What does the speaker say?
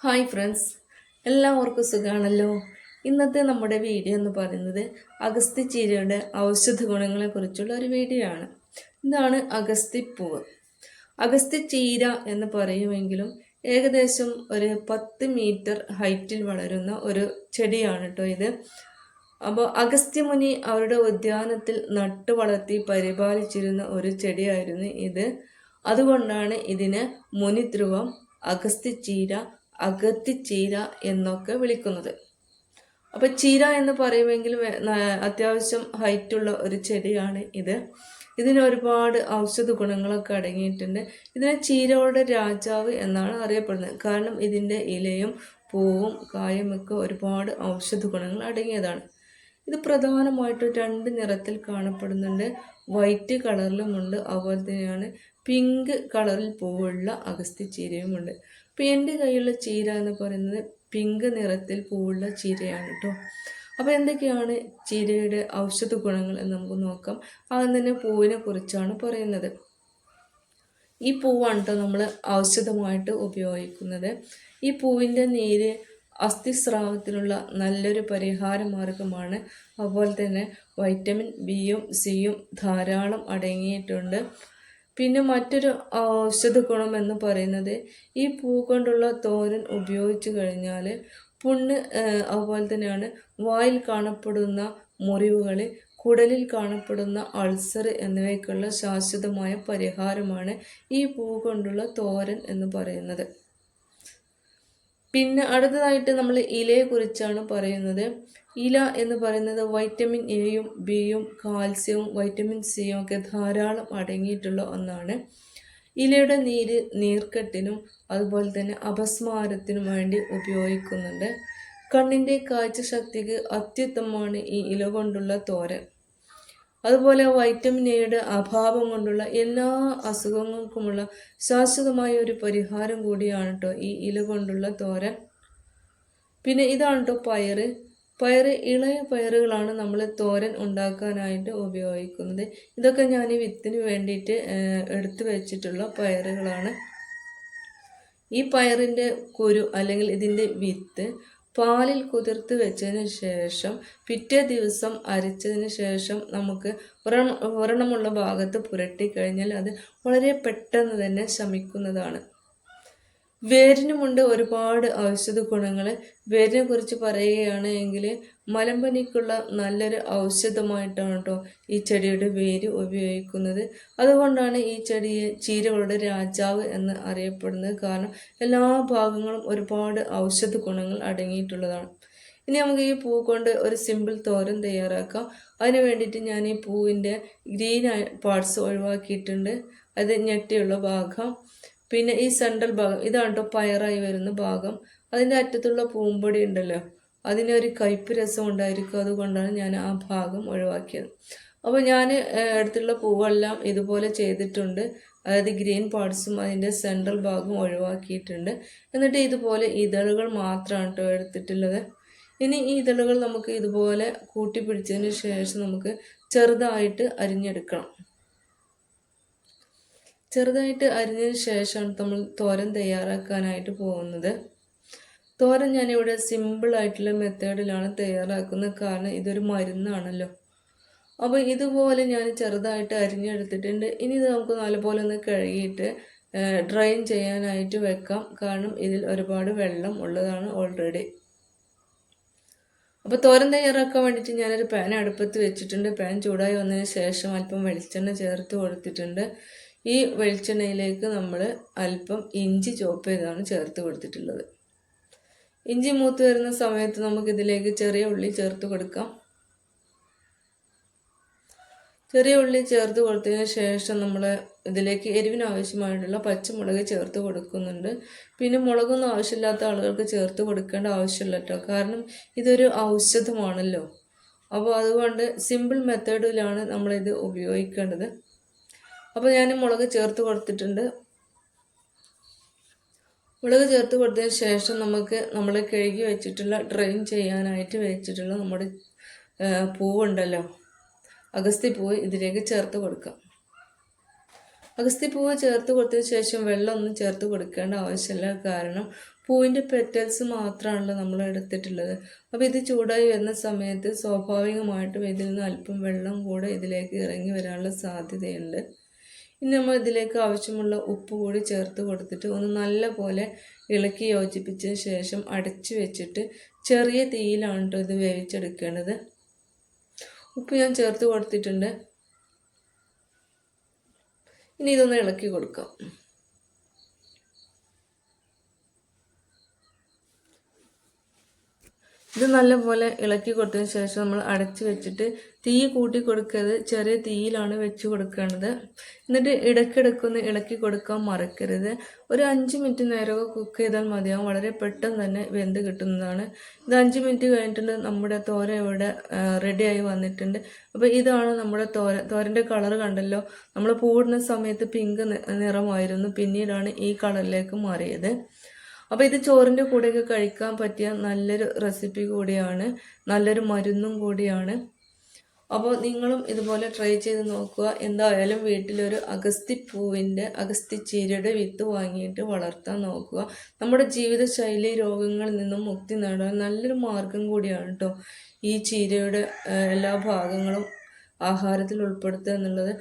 Hi friends എല്ലാവർക്കും സുഖമാണല്ലോ ഇന്നത്തെ നമ്മുടെ വീഡിയോ എന്ന് പറയുന്നത് അഗസ്തി ചീരയുടെ ഔഷധ ഗുണങ്ങളെ കുറിച്ചുള്ള ഒരു വീഡിയോ ആണ്. ഇതാണ് അഗസ്തിപ്പൂവ് അഗസ്തി ചീര എന്ന് പറയുമെങ്കിലും ഏകദേശം ഒരു പത്ത് മീറ്റർ ഹൈറ്റിൽ വളരുന്ന ഒരു ചെടിയാണ് കേട്ടോ ഇത്. അപ്പോൾ അഗസ്ത്യമുനി അവരുടെ ഉദ്യാനത്തിൽ നട്ടു വളർത്തി പരിപാലിച്ചിരുന്ന ഒരു ചെടിയായിരുന്നു ഇത്. അതുകൊണ്ടാണ് ഇതിന് മുനിധ്രുവം അഗസ്ത്യചീര അഗത്തിച്ചീര എന്നൊക്കെ വിളിക്കുന്നത്. അപ്പോൾ ചീര എന്ന് പറയുമെങ്കിൽ അത്യാവശ്യം ഹൈറ്റുള്ള ഒരു ചെടിയാണ് ഇത്. ഇതിന് ഒരുപാട് ഔഷധ ഗുണങ്ങളൊക്കെ അടങ്ങിയിട്ടുണ്ട്. ഇതിനെ ചീരയുടെ രാജാവ് എന്നാണ് അറിയപ്പെടുന്നത്. കാരണം ഇതിന്റെ ഇലയും പൂവും കായും ഒക്കെ ഒരുപാട് ഔഷധ ഗുണങ്ങൾ അടങ്ങിയതാണ്. ഇത് പ്രധാനമായിട്ടും രണ്ട് നിറത്തിൽ കാണപ്പെടുന്നുണ്ട്. വൈറ്റ് കളറിലുമുണ്ട്. അതുപോലെ തന്നെയാണ് പിങ്ക് കളറിൽ പൂവുള്ള അഗസ്തി ചീരയുമുണ്ട്. അപ്പോൾ എന്റെ കയ്യിലുള്ള ചീര എന്ന് പറയുന്നത് പിങ്ക് നിറത്തിൽ പൂവുള്ള ചീരയാണ് കേട്ടോ അപ്പോൾ എന്തൊക്കെയാണ് ചീരയുടെ ഔഷധ ഗുണങ്ങൾ എന്ന് നമുക്ക് നോക്കാം. ആദ്യം തന്നെ പൂവിനെ കുറിച്ചാണ് പറയുന്നത്. ഈ പൂവാണ് കേട്ടോ നമ്മൾ ഔഷധമായിട്ട് ഉപയോഗിക്കുന്നത്. ഈ പൂവിന്റെ നീര് അസ്ഥിസ്രാവത്തിനുള്ള നല്ലൊരു പരിഹാര മാർഗമാണ്. അതുപോലെ തന്നെ വൈറ്റമിൻ ബിയും സിയും ധാരാളം അടങ്ങിയിട്ടുണ്ട്. പിന്നെ മറ്റൊരു ഔഷധ ഗുണം എന്ന് പറയുന്നത് ഈ പൂ കൊണ്ടുള്ള തോരൻ ഉപയോഗിച്ചു കഴിഞ്ഞാൽ പുണ്ണ് അതുപോലെ തന്നെയാണ് വായിൽ കാണപ്പെടുന്ന മുറിവുകൾ കുടലിൽ കാണപ്പെടുന്ന അൾസർ എന്നിവയ്ക്കുള്ള ശാശ്വതമായ പരിഹാരമാണ് ഈ പൂ കൊണ്ടുള്ള തോരൻ എന്ന് പറയുന്നത്. പിന്നെ അടുത്തതായിട്ട് നമ്മൾ ഇലയെ കുറിച്ചാണ് പറയുന്നത്. ഇല എന്ന് പറയുന്നത് വൈറ്റമിൻ എയും ബിയും കാൽസ്യവും വൈറ്റമിൻ സിയും ഒക്കെ ധാരാളം അടങ്ങിയിട്ടുള്ള ഒന്നാണ്. ഇലയുടെ നീര് നീർക്കെട്ടിനും അതുപോലെ തന്നെ അപസ്മാരത്തിനും വേണ്ടി ഉപയോഗിക്കുന്നുണ്ട്. കണ്ണിന്റെ കാഴ്ചശക്തിക്ക് അത്യുത്തമമാണ് ഈ ഇല കൊണ്ടുള്ള തോരൻ. അതുപോലെ വൈറ്റമിൻ എയുടെ അഭാവം കൊണ്ടുള്ള എല്ലാ അസുഖങ്ങൾക്കുമുള്ള ശാശ്വതമായ ഒരു പരിഹാരം കൂടിയാണ് കേട്ടോ ഈ ഇല കൊണ്ടുള്ള തോരൻ. പിന്നെ ഇതാണ് കേട്ടോ പയറ്. പയറ് ഇളയ പയറുകളാണ് നമ്മൾ തോരൻ ഉണ്ടാക്കാനായിട്ട് ഉപയോഗിക്കുന്നത്. ഇതൊക്കെ ഞാൻ ഈ വിത്തിന് വേണ്ടിയിട്ട് എടുത്തു വെച്ചിട്ടുള്ള പയറുകളാണ്. ഈ പയറിന്റെ കുരു അല്ലെങ്കിൽ ഇതിന്റെ വിത്ത് പാലിൽ കുതിർത്ത് വെച്ചതിന് ശേഷം പിറ്റേ ദിവസം അരിച്ചതിന് ശേഷം നമുക്ക് വ്രണ- വ്രണമുള്ള ഭാഗത്ത് പുരട്ടി കഴിഞ്ഞാൽ അത് വളരെ പെട്ടെന്ന് തന്നെ ശമിക്കുന്നതാണ്. വേരിനുമുണ്ട് ഒരുപാട് ഔഷധ ഗുണങ്ങൾ വേരിനെ കുറിച്ച് പറയുകയാണ് എങ്കിൽ മലമ്പനിക്കുള്ള നല്ലൊരു ഔഷധമായിട്ടാണ് കേട്ടോ ഈ ചെടിയുടെ വേര് ഉപയോഗിക്കുന്നത്. അതുകൊണ്ടാണ് ഈ ചെടിയെ ചീരകളുടെ രാജാവ് എന്ന് അറിയപ്പെടുന്നത്. കാരണം എല്ലാ ഭാഗങ്ങളും ഒരുപാട് ഔഷധ ഗുണങ്ങൾ അടങ്ങിയിട്ടുള്ളതാണ്. ഇനി നമുക്ക് ഈ പൂ കൊണ്ട് ഒരു സിമ്പിൾ തോരൻ തയ്യാറാക്കാം. അതിന് വേണ്ടിയിട്ട് ഞാൻ ഈ പൂവിന്റെ ഗ്രീൻ പാർട്സ് ഒഴിവാക്കിയിട്ടുണ്ട്. അത് ഞെട്ടിയുള്ള ഭാഗം. പിന്നെ ഈ സെൻട്രൽ ഭാഗം ഇതാണ് കേട്ടോ പയറായി വരുന്ന ഭാഗം. അതിന്റെ അറ്റത്തുള്ള പൂമ്പൊടി ഉണ്ടല്ലോ അതിനൊരു കയ്പ്പ് രസം ഉണ്ടായിരിക്കും. അതുകൊണ്ടാണ് ഞാൻ ആ ഭാഗം ഒഴിവാക്കിയത്. അപ്പോൾ ഞാൻ അടുത്തുള്ള പൂവെല്ലാം ഇതുപോലെ ചെയ്തിട്ടുണ്ട്. അതായത് ഗ്രീൻ പാർട്സും അതിന്റെ സെൻട്രൽ ഭാഗവും ഒഴിവാക്കിയിട്ടുണ്ട്. എന്നിട്ട് ഇതുപോലെ ഇതളുകൾ മാത്രമാണ് കേട്ടോ എടുത്തിട്ടുള്ളത്. ഇനി ഈ ഇതളുകൾ നമുക്ക് ഇതുപോലെ കൂട്ടി പിടിച്ചതിന് ശേഷം നമുക്ക് ചെറുതായിട്ട് അരിഞ്ഞെടുക്കണം. ചെറുതായിട്ട് അരിഞ്ഞതിന് ശേഷമാണ് നമ്മൾ തോരൻ തയ്യാറാക്കാനായിട്ട് പോകുന്നത്. തോരൻ ഞാനിവിടെ സിമ്പിളായിട്ടുള്ള മെത്തേഡിലാണ് തയ്യാറാക്കുന്നത്. കാരണം ഇതൊരു മരുന്നാണല്ലോ. അപ്പോൾ ഇതുപോലെ ഞാൻ ചെറുതായിട്ട് അരിഞ്ഞെടുത്തിട്ടുണ്ട്. ഇനി ഇത് നമുക്ക് നല്ലപോലെ ഒന്ന് കഴുകിയിട്ട് ഡ്രൈൻ ചെയ്യാനായിട്ട് വെക്കാം. കാരണം ഇതിൽ ഒരുപാട് വെള്ളം ഉള്ളതാണ് ഓൾറെഡി അപ്പോൾ തോരൻ തയ്യാറാക്കാൻ വേണ്ടിയിട്ട് ഞാനൊരു പാൻ അടുപ്പത്ത് വെച്ചിട്ടുണ്ട്. പാൻ ചൂടായി വന്നതിന് ശേഷം അല്പം വെളിച്ചെണ്ണ ചേർത്ത് കൊടുത്തിട്ടുണ്ട്. ഈ വെളിച്ചെണ്ണയിലേക്ക് നമ്മൾ അല്പം ഇഞ്ചി ചോപ്പ് ചെയ്താണ് ചേർത്ത് കൊടുത്തിട്ടുള്ളത്. ഇഞ്ചി മൂത്ത് വരുന്ന സമയത്ത് നമുക്കിതിലേക്ക് ചെറിയ ഉള്ളി ചേർത്ത് കൊടുക്കാം. ചെറിയ ഉള്ളി ചേർത്ത് കൊടുത്തതിന് ശേഷം നമ്മൾ ഇതിലേക്ക് എരിവിന് ആവശ്യമായിട്ടുള്ള പച്ചമുളക് ചേർത്ത് കൊടുക്കുന്നുണ്ട്. പിന്നെ മുളകൊന്നും ആവശ്യമില്ലാത്ത ആളുകൾക്ക് ചേർത്ത് കൊടുക്കേണ്ട ആവശ്യമില്ല കേട്ടോ കാരണം ഇതൊരു ഔഷധമാണല്ലോ. അപ്പോൾ അതുകൊണ്ട് സിമ്പിൾ മെത്തേഡിലാണ് നമ്മളിത് ഉപയോഗിക്കേണ്ടത്. അപ്പോൾ ഞാൻ മുളക് ചേർത്ത് കൊടുത്തിട്ടുണ്ട്. മുളക് ചേർത്ത് കൊടുത്തതിന് ശേഷം നമുക്ക് നമ്മൾ കഴുകി വെച്ചിട്ടുള്ള ഡ്രെയിൻ ചെയ്യാനായിട്ട് വെച്ചിട്ടുള്ള നമ്മുടെ പൂവുണ്ടല്ലോ. അഗസ്തി പൂവ് ഇതിലേക്ക് ചേർത്ത് കൊടുക്കാം. അഗസ്തി പൂവ് ചേർത്ത് കൊടുത്തതിന് ശേഷം വെള്ളം ഒന്നും ചേർത്ത് കൊടുക്കേണ്ട ആവശ്യമില്ല. കാരണം പൂവിന്റെ പെറ്റൽസ് മാത്രമാണല്ലോ നമ്മൾ എടുത്തിട്ടുള്ളത്. അപ്പോൾ ഇത് ചൂടായി വരുന്ന സമയത്ത് സ്വാഭാവികമായിട്ടും ഇതിൽ നിന്ന് അല്പം വെള്ളം കൂടെ ഇതിലേക്ക് ഇറങ്ങി വരാനുള്ള സാധ്യതയുണ്ട്. ഇനി നമ്മൾ ഇതിലേക്ക് ആവശ്യമുള്ള ഉപ്പ് കൂടി ചേർത്ത് കൊടുത്തിട്ട് ഒന്ന് നല്ലപോലെ ഇളക്കി യോജിപ്പിച്ച ശേഷം അടച്ചു വെച്ചിട്ട് ചെറിയ തീയിലാണ് കേട്ടോ ഇത് വേവിച്ചെടുക്കേണ്ടത്. ഉപ്പ് ഞാൻ ചേർത്ത് കൊടുത്തിട്ടുണ്ട്. ഇനി ഇതൊന്ന് ഇളക്കി കൊടുക്കാം. ഇത് നല്ലപോലെ ഇളക്കി കൊടുത്തതിന് ശേഷം നമ്മൾ അടച്ചു വെച്ചിട്ട് തീ കൂട്ടി കൊടുക്കരുത്. ചെറിയ തീയിലാണ് വെച്ച് കൊടുക്കേണ്ടത്. എന്നിട്ട് ഇടയ്ക്കിടയ്ക്കൊന്ന് ഇളക്കി കൊടുക്കാൻ മറക്കരുത്. ഒരു അഞ്ച് മിനിറ്റ് നേരമൊക്കെ കുക്ക് ചെയ്താൽ മതിയാവും. വളരെ പെട്ടെന്ന് തന്നെ വെന്ത് കിട്ടുന്നതാണ്. ഇത് അഞ്ച് മിനിറ്റ് കഴിഞ്ഞിട്ടുണ്ട്. നമ്മുടെ തോര ഇവിടെ റെഡിയായി വന്നിട്ടുണ്ട്. അപ്പോൾ ഇതാണ് നമ്മുടെ തോര. തോരന്റെ കളർ കണ്ടല്ലോ. നമ്മൾ പൂടുന്ന സമയത്ത് പിങ്ക് നിറമായിരുന്നു. പിന്നീടാണ് ഈ കളറിലേക്ക് മാറിയത്. അപ്പോൾ ഇത് ചോറിന്റെ കൂടെയൊക്കെ കഴിക്കാൻ പറ്റിയ നല്ലൊരു റെസിപ്പി കൂടിയാണ്. നല്ലൊരു മരുന്നും കൂടിയാണ്. അപ്പോൾ നിങ്ങളും ഇതുപോലെ ട്രൈ ചെയ്ത് നോക്കുക. എന്തായാലും വീട്ടിലൊരു അഗസ്തി അഗസ്തിച്ചീരയുടെ വിത്ത് വാങ്ങിയിട്ട് വളർത്താൻ നോക്കുക. നമ്മുടെ ജീവിതശൈലി രോഗങ്ങളിൽ നിന്നും മുക്തി നേടാൻ നല്ലൊരു മാർഗം കൂടിയാണ് കേട്ടോ ഈ ചീരയുടെ എല്ലാ ഭാഗങ്ങളും ആഹാരത്തിൽ ഉൾപ്പെടുത്തുക എന്നുള്ളത്.